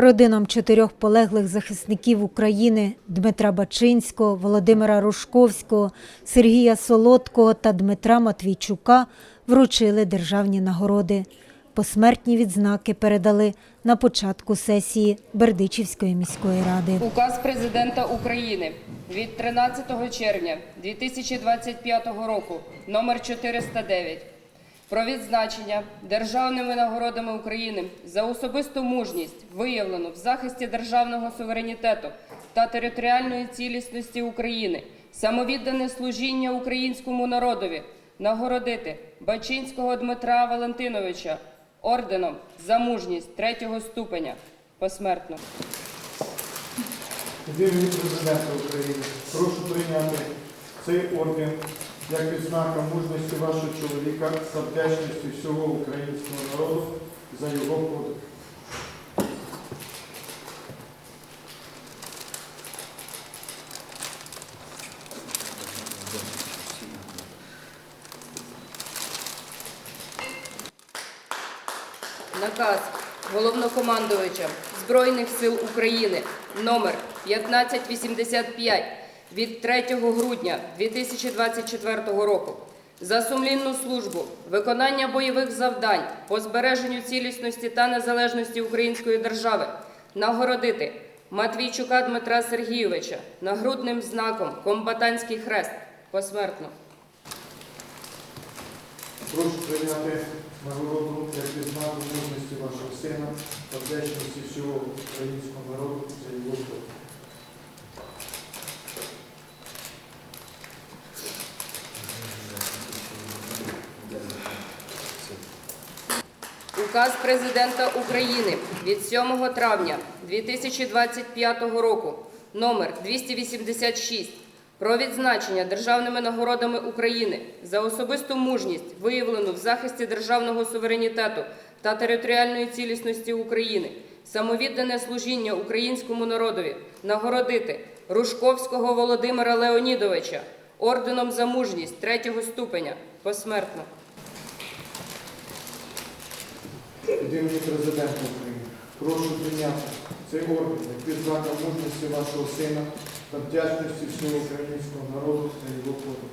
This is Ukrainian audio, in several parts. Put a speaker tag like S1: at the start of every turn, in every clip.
S1: Родинам чотирьох полеглих захисників України Дмитра Бачинського, Володимира Рушковського, Сергія Солодкого та Дмитра Матвійчука вручили державні нагороди. Посмертні відзнаки передали на початку сесії Бердичівської міської ради.
S2: Указ президента України від 13 червня 2025 року номер 409 про відзначення державними нагородами України за особисту мужність, виявлену в захисті державного суверенітету та територіальної цілісності України, самовіддане служіння українському народові, нагородити Бачинського Дмитра Валентиновича орденом за мужність третього ступеня посмертно.
S3: Від президента України прошу прийняти цей орден як відзнака мужності вашого чоловіка та вдячності всього українського народу за його подвиг.
S2: Наказ головнокомандувача Збройних сил України номер 1585 від 3 грудня 2024 року за сумлінну службу, виконання бойових завдань по збереженню цілісності та незалежності української держави нагородити Матвійчука Дмитра Сергійовича нагрудним знаком Комбатантський хрест посмертно.
S3: Прошу прийняти нагороду як відзнаку мужності вашого сина та вдячності всього українського народу за його
S2: Указ президента України від 7 травня 2025 року номер 286 про відзначення державними нагородами України за особисту мужність, виявлену в захисті державного суверенітету та територіальної цілісності України, самовіддане служіння українському народові, нагородити Рушковського Володимира Леонідовича орденом за мужність третього ступеня посмертно.
S3: Від імені президента України прошу прийняти цей орден як відзнака мужності вашого сина та вдячності всього українського народу за його подвиг.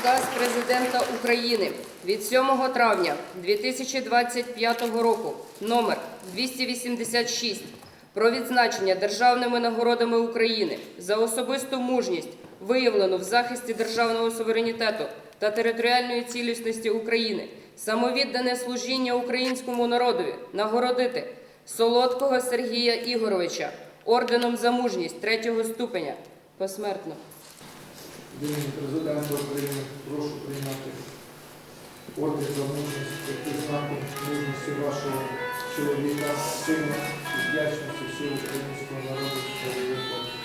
S2: Указ президента України від 7 травня 2025 року номер 286 про відзначення державними нагородами України за особисту мужність, виявлену в захисті державного суверенітету та територіальної цілісності України, самовіддане служіння українському народові, нагородити Солодкого Сергія Ігоровича орденом за мужність третього ступеня посмертно.
S3: Від імені президента України прошу прийняти орден за мужність як відзнаку мужності вашого чоловіка, сина і вдячності всього українського народу за його.